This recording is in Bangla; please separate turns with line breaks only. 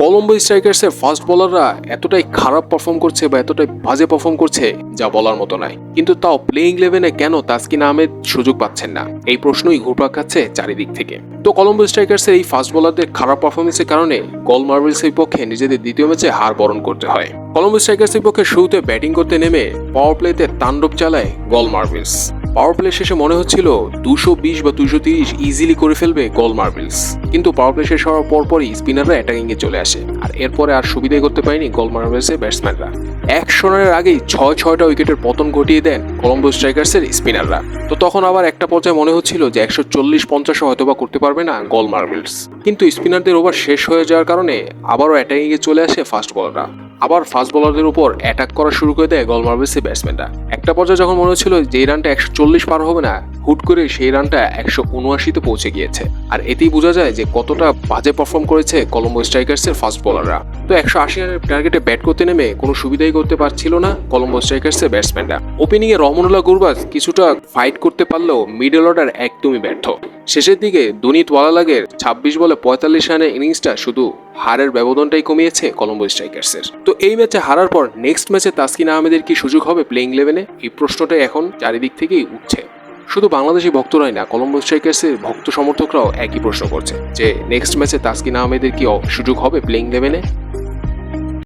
কলম্বো স্ট্রাইকার্সের ফাস্ট বোলাররা এতটাই খারাপ পারফর্ম করছে বা এতটাই বাজে পারফর্ম করছে যা বলার মতো নয়। কিন্তু তাও প্লেইং ইলেভেনে কেন তাসকিন আহমেদ সুযোগ পাচ্ছেন না? এই প্রশ্নই ঘুরপাক খাচ্ছে চারিদিক থেকে। তো কলম্বো স্ট্রাইকার্সের এই ফাস্ট বোলারদের খারাপ পারফরমেন্সের কারণে গল মার্বেলসের পক্ষে নিজেদের দ্বিতীয় ম্যাচে হার বরণ করতে হয়। কলম্বো স্ট্রাইকার্সের পক্ষে শুরুতে ব্যাটিং করতে নেমে পাওয়ার প্লেতে তাণ্ডব চালায় গল মার্বেলস পাওয়ার প্লে শেষে মনে হচ্ছিল দুশো বিশ বা দুশো তিরিশ ইজিলি করে ফেলবে গল মার্বেলস কিন্তু পাওয়ার প্লে শেষ হওয়ার পরপরই স্পিনাররা অ্যাটাকিং এ চলে আসে। আর এরপরে আর সুবিধাই করতে পারেনি গল মার্বেলসের ব্যাটসম্যানরা একশো রানের আগেই ছয় ছয়টা উইকেটের পতন ঘটিয়ে দেন কলম্বো স্ট্রাইকার্সের স্পিনাররা তো তখন আবার একটা পর্যায়ে মনে হচ্ছিল যে একশো চল্লিশ পঞ্চাশও হয়তো বা করতে পারবে না গল মার্বেলস কিন্তু স্পিনারদের ওভার শেষ হয়ে যাওয়ার কারণে আবারও অ্যাটাকিং এ চলে আসে ফাস্ট বলাররা আবার ফাস্ট বোলারদের উপর অ্যাটাক করা শুরু করে দেয় গল মার্বেলসের ব্যাটসম্যানরা। একটা পর্যায়ে যখন মনে হচ্ছিল যে রানটা একশো চল্লিশ পার হবে না, হুট করে সেই রানটা একশো উনআশিতে পৌঁছে গিয়েছে। আর এতেই বোঝা যায় যে কতটা বাজে পারফর্ম করেছে কলম্বো স্ট্রাইকার্সের ফাস্ট বোলাররা। তো একশো আশি রানের টার্গেটে ব্যাট করতে নেমে কোনো সুবিধাই করতে পারছিল না কলম্বো স্ট্রাইকার্সের ব্যাটসম্যানরা। ওপেনিং এ রমনুল্লাহ গুরবাজ কিছুটা ফাইট করতে পারলেও মিডল অর্ডার একদমই ব্যর্থ। শেষের দিকে দুনিত ওয়ালালাগের ছাব্বিশ বলে পঁয়তাল্লিশ রানের ইনিংসটা শুধু হারের ব্যবধানটাই কমিয়েছে কলম্বো স্ট্রাইকার্সের। তো এই ম্যাচে হারার পর নেক্সট ম্যাচে তাসকিন আহমেদের কি সুযোগ হবে প্লেইং ইলেভেনে এই প্রশ্নটাই এখন চারিদিক থেকেই উঠছে। শুধু বাংলাদেশি ভক্তরাই না, কলম্বো স্ট্রাইকার্সের ভক্ত সমর্থকরাও একই প্রশ্ন করছে যে, নেক্সট ম্যাচে তাসকিন আহমেদের কি সুযোগ হবে প্লেইং ইলেভেনে